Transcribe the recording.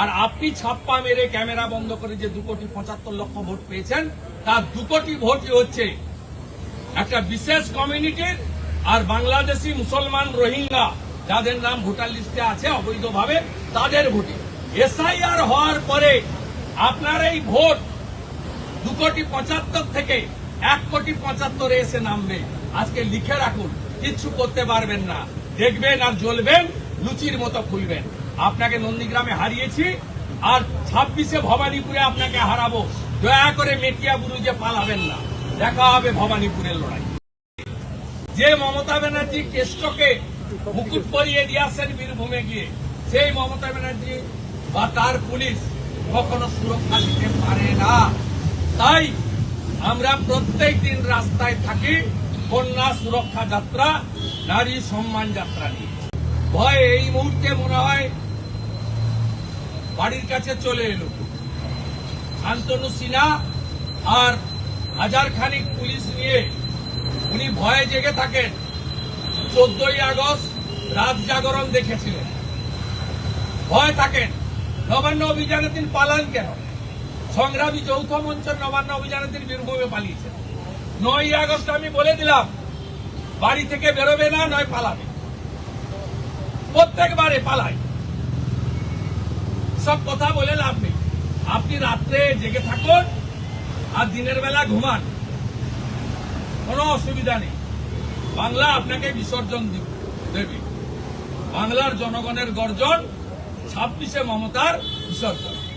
আর আপনি ছাপ্পা মেরে ক্যামেরা বন্ধ করে যে দু কোটি পঁচাত্তর লক্ষ ভোট পেয়েছেন, তার দু কোটি ভোটই হচ্ছে একটা বিশেষ কমিউনিটির আর বাংলাদেশি মুসলমান রোহিঙ্গা, যাদের নাম ভোটার লিস্টে আছে অবৈধভাবে, তাদের ভোটে। এসআইআর হওয়ার পরে আপনার এই ভোট দু কোটি পঁচাত্তর থেকে এক কোটি পঁচাত্তরে এসে নামবে। আজকে লিখে রাখুন, কিচ্ছু করতে পারবেন না। দেখবেন আর জ্বলবেন, লুচির মতো খুলবেন। আপনাকে নন্দীগ্রামে হারিয়েছি, আর ছাব্বিশে ভবানীপুরে আপনাকে হারাবো। দয়া করে মেটিয়া বুরুজে পালাবেন না। দেখা হবে ভবানীপুরের লড়াই। যে মমতা ব্যানার্জি কেষ্টকে মুকুট পরিয়ে দিয়ে আসেন বীরভূমে গিয়ে, সেই মমতা ব্যানার্জি বা তার পুলিশ কখনো সুরক্ষা দিতে পারে না। তাই আমরা প্রত্যেক দিন রাস্তায় থাকি, কন্যা সুরক্ষা যাত্রা, নারী সম্মান যাত্রা নিয়ে। ভয় এই মুহূর্তে মনে হয় বাড়ির কাছে চলে এলো। শান্তনু সিনহা আর হাজার খানিক পুলিশ নিয়ে উনি ভয়ে জেগে থাকেন। চোদ্দই আগস্ট রাত জাগরণ দেখেছিলেন। ভয় থাকেন, নবান্ন অভিযানের দিন পালান কেন? সংগ্রামী যৌথ মঞ্চ নবান্ন অভিযানের দিন বীরভূমে পালিয়েছেন। নয় আগস্ট আমি বলে দিলাম, বাড়ি থেকে বেরোবে না, নয় পালাবে। প্রত্যেকবারে পালায় সব কথা বলে লাভ নেই। আপনি রাত্রে জেগে থাকুন আর দিনের বেলা ঘুমান। কোনো অসুবিধা নেই। বাংলা আপনাকে বিসর্জন দিব- বাংলার জনগণের গর্জন ছাব্বিশে মমতার বিসর্জন।